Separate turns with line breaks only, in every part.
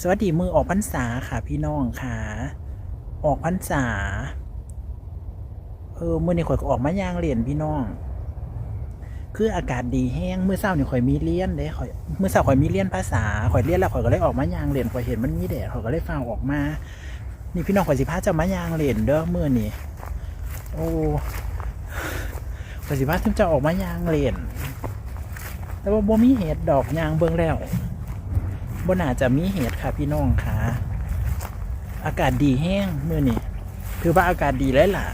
สวัสดีมือออกพรรษาค่ะ พี่น้องค่ะ ออกพรรษา เออมื่อนี้ข่อยก็ออกมาย่างเรียนพี่น้อง คืออากาศดีแห้งเมื่อเช้านี่ข่อยมีเรียนเด้ข่อยเมื่อเช้าข่อยมีเรียนภาษาข่อยเรียนแล้วข่อยก็เลยออกมาย่างเรียนข่อยเห็นมันมีแดดข่อยก็เลยฟังออกมา นี่พี่น้องข่อยสิพาเจะมาย่างเรียนเด้อมื่อนี้โอ้ข่อยสิพาเจ้าออกมาย่างเรียนแต่ว่าบ่มีเหตุดอกยางเบิ่งแล้ว บน่าจะมีเหตุค่ะพี่น้องค่ะ อากาศดีแห้งเมื้อนี้ถือว่าอากาศดีแล้วล่ะ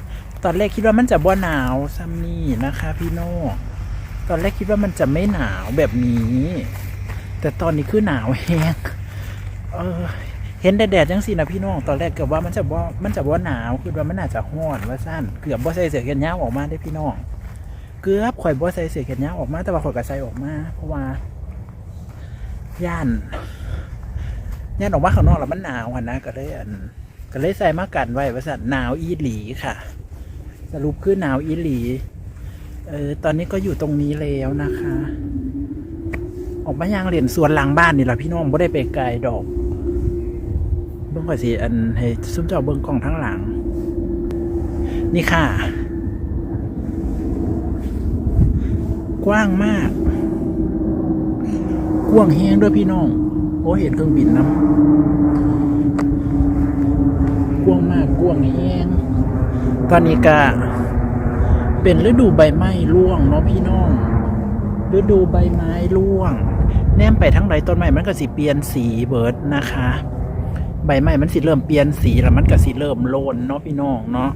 ตอนแรกคิดว่ามันจะบ่หนาวซ้ำนี่นะคะ พี่น้องตอนแรกคิดว่ามันจะไม่หนาวแบบนี้ แต่ตอนนี้คือหนาวแห้งเออเห็นแดดๆจังสินะพี่น้อง ตอนแรกเกือบว่ามันจะบ่มันจะบ่หนาวคือว่ามันอาจจะร้อนว่าสั้นเกือบบ่ใส่เสื้อแขนยาวออกมาได้พี่น้องเกือบข่อยบ่ใส่เสื้อแขนยาวออกมาแต่ว่าข่อยก็ใส่ออกมา เพราะว่าย่าน ย่านออกมาข้างนอกแล้วมันหนาวนะก็เลยอันก็เลยใส่มากันไว้ว่าสันหนาวอีหลีค่ะ สรุปคือหนาวอีหลีเออตอนนี้ก็อยู่ตรงนี้แล้วนะคะ ออกมายางเหรียญสวนหลังบ้านนี่แหละพี่น้องไม่ได้ไปไกลดอกเบิ่งก่อนสิอันให้ซุ้มเจ้าเบิ่งกล้องทั้งหลัง นี่ค่ะ กว้างมาก กว้างแห้งด้วยพี่น้อง โอ้เห็นเครื่องบินน้ำกว้างมากกว้างแห้งตอนนี้ก็เป็นฤดูใบไม้ร่วงเนาะพี่น้อง ฤดูใบไม้ร่วง แนมไปทั้งไรต้นไม้มันก็สิเปลี่ยนสีเบิร์ดนะคะ ใบไม้มันสิเริ่มเปลี่ยนสีแล้วมันก็สิเริ่มโลนเนาะพี่น้องเนาะ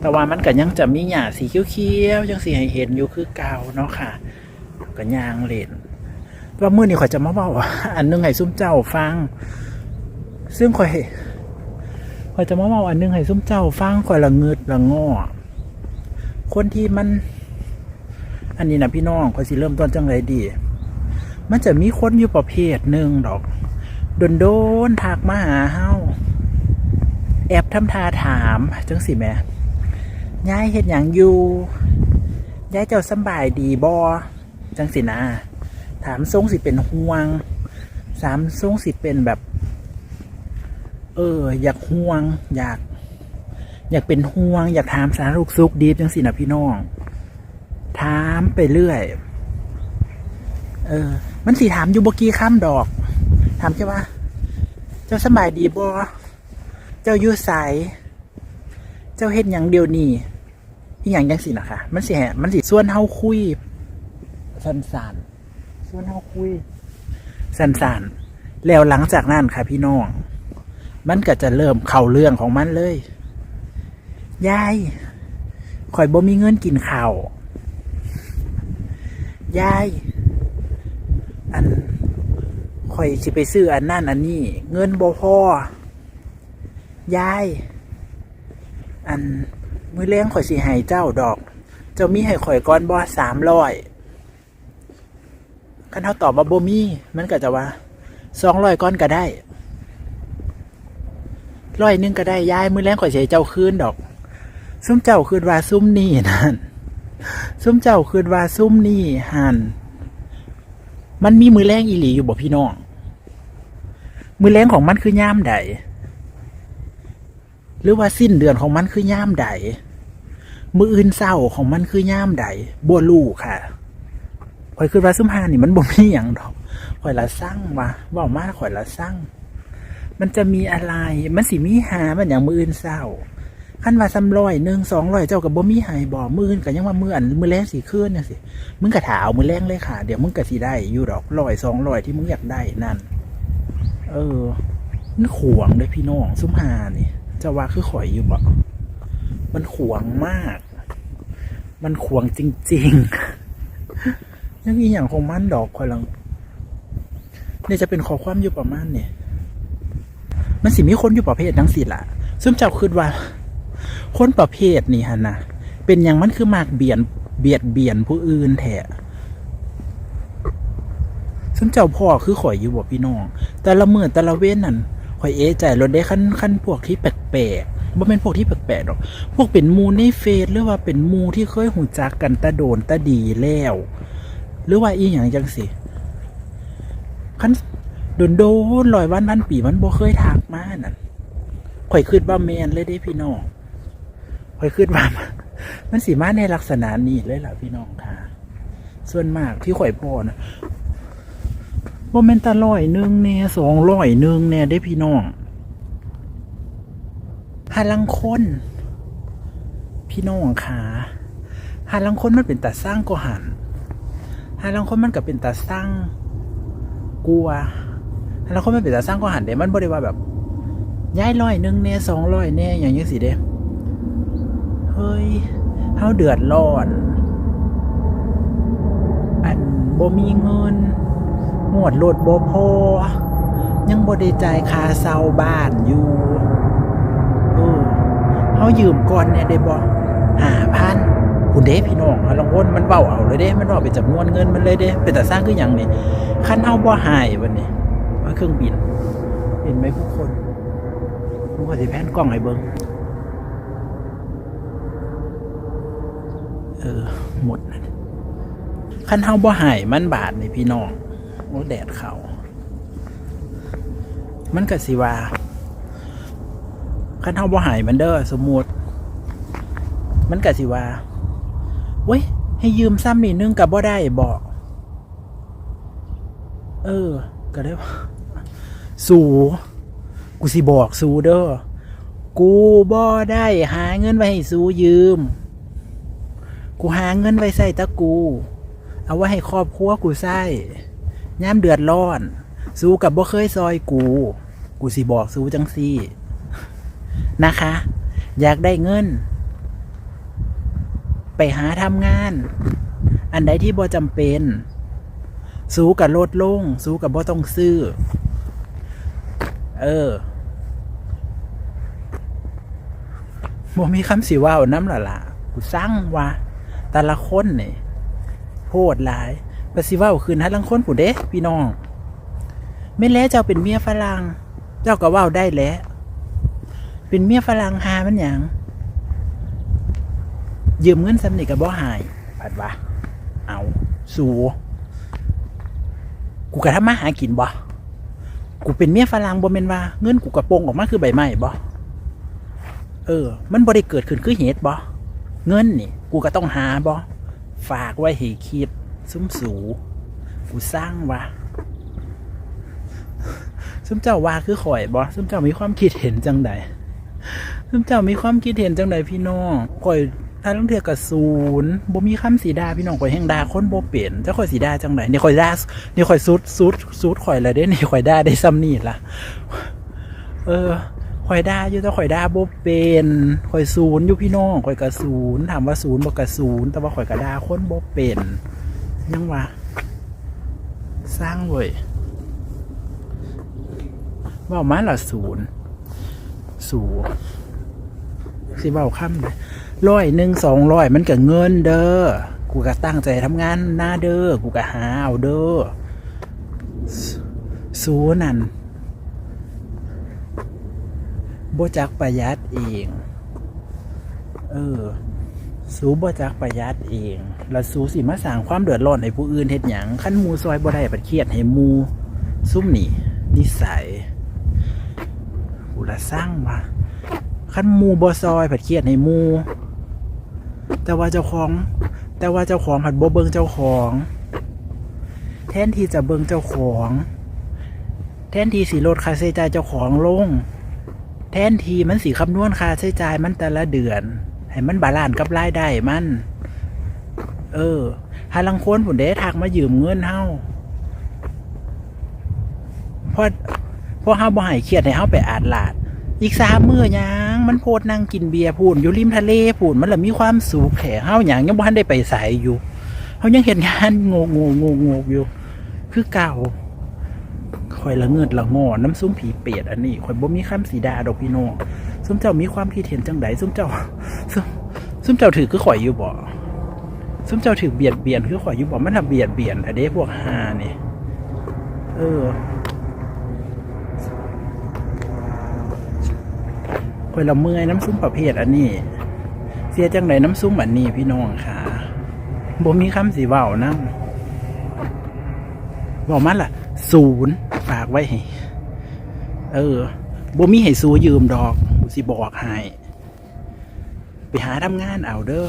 แต่ว่ามันก็ยังจะมีหญ้าสีเขียวๆยังสีให้เห็นอยู่คือเก่าเนาะค่ะก็ย่างเลน ว่ามื่อนี้ข่อยจะมาบอกว่าอันหนึงให้ซุ้มเจ้าฟัง ซึ่งข่อยข่อยจะมาบอกอันหนึงให้ซุ้มเจ้าฟังข่อยละเงิดละงอคนที่มัน อันนี้นะพี่น้องข่อยสิเริ่มต้นจังไรดี มันจะมีคนอยู่ประเภทหนึ่งดอกโดนโดนทักมาหาเฮาแอบทำทาถามจังสิแม่ยายเห็นอย่างอยู่ยายเจ้าสบายดีบอจังสินะ ถามทรงสิเป็นห่วงสามทรงสิเป็นแบบ เออ อยากห่วง อยาก อยากเป็นห่วง อยากถามสารลูกซุกดีจังสินะพี่น้อง ถามไปเรื่อย เออ มันสิถามอยู่บกี้ข้ามดอก ถามแค่ว่า เจ้าสบายดีบอเจ้าอยู่ใสเจ้าเฮ็ดหยังเดียวนี่ที่อย่างจังสินะคะมันสิแหมันสิส่วนเฮาคุยสันๆ ส่วนเฮาคุยสันๆแล้วหลังจากนั้นค่ะพี่น้อง มันก็จะเริ่มเข้าเรื่องของมันเลย ยายข่อยบ่มีเงินกินข้าวยาย อันข่อยสิไปซื้ออันนั่นอันนี้ เงินบ่พอยาย อัน มือเลี้ยงข่อยสิให้เจ้าดอก เจ้ามีให้ข่อยก้อนบ่สามร้อย คันเขาตอบว่าบ่มีมันก็จะว่าสองร้อยก้อนก็ได้ร้อยหนึงก็ได้ย้ายมือแรงข่อยเสียเจ้าคืนดอก ซุ้มเจ้าคืนว่าซุ้มนี่นั่นซุ้มเจ้าคืนว่าซุ้มนี่หันมันมีมือแรงอีหลีอยู่บ่พี่น้อง มือแรงของมันคือย่ามใด หรือว่าสิ้นเดือนของมันคือย่ามใด มืออื่นเศร้าของมันคือย่ามใดบัวลูค่ะ ข่อยคือว่าซุมหานี่มันบ่มีหยังดอกข่อยละสร้างว่ะเว้ามาข่อยละสร้างมันจะมีอะไร มันสิมีหามันอย่างมืออื่นเศร้าขั้นว่าซ้ำร้อยหนึ่งสองร้อยเจ้ากับบ่มีหายบ่มืออื่นก็ยังว่ามืออันมือแรงสีขึ้นเนี่ยสิมึงกระถาเอามือแรงเลยค่ะ เดี๋ยวมึงก็สิได้อยู่ดอกร้อยสองร้อยที่มึงอยากได้นั่น เออมันขวงเลยพี่น้องซุมหานี่จะว่าคือข่อยอยู่บ่มันขวงมาก มันขวงจริง ๆ ยังอีอย่างของมันดอกคอยลังเนี่ยจะเป็นข้อความอยู่ประมาณเนี่ย มันสิมีคนอยู่ประเภททั้งสิล่ะซึ่งเจ้าคิดว่า คนประเภทนี่ฮะนะเป็นอย่างมันคือมากเบียนเบียดเบียนผู้อื่นแท้ซึ่งเจ้าพ่อคือข่อยอยู่บ่พี่น้อง แต่ละเมื่อแต่ละเว้นนั่นข่อยเอใจรถได้ขั้นขั้นพวกที่แปลกๆบ่เป็นพวกที่แปลกๆหรอก พวกเป็นมูในเฟซหรือว่าเป็นมูที่เคยหูจักกันตะโดนตะดีแล้ว หรือว่าอีหยังจังสิคันโดนโดนลอยวันพันปีมันบ่เคยทักมานั่นข่อยคิดว่าแมนเลยเด้พี่น้องข่อยคิดว่ามันสีมาในลักษณะนี้เลยล่ะพี่น้องค่ะ ส่วนมากที่ข่อยพอนะบ่แม่นตะร้อยหนึ่งแน่สองร้อยหนึ่งแน่ได้พี่น้องหาลังคน พี่น้องค่ะหาลังคนมันเป็นตาสร้างก็หัน หาลังคนมันก็เป็นตาสร้างกลัวหาลังคนมันเป็นตาสร้างก็หันเด้มันบ่ได้ว่าแบบย้ายร้อยหนึ่งแน่สองร้อยแน่อย่างนี้สิเด้เฮ้ยเฮาเดือดร้อน อันบ่มีเงินหมวดรถบ่พอยังบ่ได้จ่ายค่าเช่าบ้านอยู่ เออเฮายืมก่อนเนี่ยได้บ่ห้าพัน คุณเด้พี่น้องลองวนมันเว้าเอาเลยเด้มันเว้าเป็นจำนวนเงินมันเลยเด้เป็นแต่สร้างคือหยังนี่คันเฮาบ่หายวันนี้ว่าเครื่องบิน เห็นไหมผู้คนผู้คนสิแพนกล้องให้เบิ่งเออหมดนะคันเฮาบ่หายมันบาดนี่พี่น้องโอ้แดดเขามันก็สิวาคันเฮาบ่หายมันเด้อสมมุติ มันก็สิวา เว้ย ให้ยืมซ้ำนี่นึงก็บ่ได้บ่เออ ก็ได้ว่าสูกูสิบอกสูเด้อ กูบ่ได้หาเงินไว้ให้สูยืม กูหาเงินไว้ใส่ตะกู เอาไว้ให้ครอบครัวกูใส่ย่ามเดือดร้อน สู้กับบ่เคยซอยกู กูสิบอกสู้จังซี่ นะคะ อยากได้เงิน ไปหาทำงาน อันใดที่บ่จำเป็น สู้กับลดลง สู้กับบ่ต้องซื้อ เออบ่มีคำสิว่าน้ำละละกูสั่งว่าแต่ละคนนี่โพดหลายประสิว่าคืนฮัดลังคนผู้เด้พี่น้องไม่แล้วเจ้าเป็นเมียฝรั่งเจ้าก็ว่าได้แล้ว เป็นเมียฝรั่งหามันหยัง ยืมเงินสำนิกับบ่หายปัดวะเอา สูกูกระทำมาหากินบ่กูเป็นเมียฝรั่งบ่เมนว่า เงินกูกระโปรงออกมาคือใบไม้บ่เออ มันบ่ได้เกิดขึ้นคือเหตุบ่เงินนี่ กูก็ต้องหาบ่ฝากไว้ให้คิดซุ่มสูกูสร้างวะซุ่มเจ้าว่าคือข่อยบ่ซุ่มเจ้ามีความคิดเห็นจังใดซุ่มเจ้ามีความคิดเห็นจังใดพี่น้องข่อย ถ้าต้องเทียบกับศูนย์บ่มีคำสีดาพี่น้องข่อยแห่งดาคนบ่เป็นถ้าข่อยสีดาจังใดนี่ข่อยดานี่ข่อยซุดซุดซุดข่อยละเด้นี่ข่อยดาได้ซ้ำนี่ล่ะ เออข่อยดาอยู่แต่ข่อยดาบ่เป็นข่อยศูนย์อยู่พี่น้องข่อยกระศูนย์ถามว่าศูนย์บ่กระศูนย์แต่ว่าข่อยกระดาคนบ่เป็นยังวะสร้างเว้ยเว่ามาละศูนย์ศูนย์สิเว้าค่ำเลย ร้อยหนึ่งสองร้อยมันก็เงินเด้อ กูก็ตั้งใจทำงานหน้าเด้อ กูก็หาเอาเด้อศูนั่นบ่จักประหยัดเอง เออ สูบ่จักประหยัดเอง แล้วสูสิมาสร้างความเดือดร้อนให้ผู้อื่นเฮ็ดหยังขั้นมูซอยบ่ได้ปัดเครียดให้มูซุ่มนี่นิสัยกูละสร้างว่าขั้นมูบ่ซอยผัดเครียดให้มู แต่ว่าเจ้าของ แต่ว่าเจ้าของผัดบ่เบิ่งเจ้าของ แทนที่จะเบิ่งเจ้าของ แทนที่สิลดค่าใช้จ่ายเจ้าของลง แทนทีมันสีคำนวณค่าใช้จ่ายมันแต่ละเดือน ให้มันบาลานซ์กับรายได้มัน เออหาลังคนผุนเด้ทักมายืมเงินเฮาเพราะเพราะเฮาบ่ให้เครียดให้เฮาไปอาดลาด อีกสามมื้อยัง มันโพดนั่งกินเบียร์พูนอยู่ริมทะเลพูนมันแหละมีความสุขแข่เฮาหยังยังบ่ทันได้ไปไสอยู่เฮายังเห็นงานโงกโงงงอยู่ คือเก่าข่อยละเงิดละงอน้ำซุ้มผีเปียดอันนี้ข่อยบ่มีคำสีดาดอกพี่น้องซุ้มเจ้ามีความคิดเห็นจังไดซุ้มเจ้าซุ้มซุ้มเจ้าถือคือข่อยอยู่บ่ซุ้มเจ้าถือเบียดเบียนคือข่อยอยู่บ่มันทำเบียดเบียนอะเด้พวกหานี่เออ คอยละเมื่อยน้ำซุ้มประเภทอันนี้ เสียจังไหน้ำซุ้มอันนี้พี่น้องค่ะบ่มีคำสีเบานะบอกมันล่ะ ศูนย์ฝากไว้ให้เออบ่มีให้ซูยืมดอกสิบอกให้ไปหาทำงานเอาเด้อ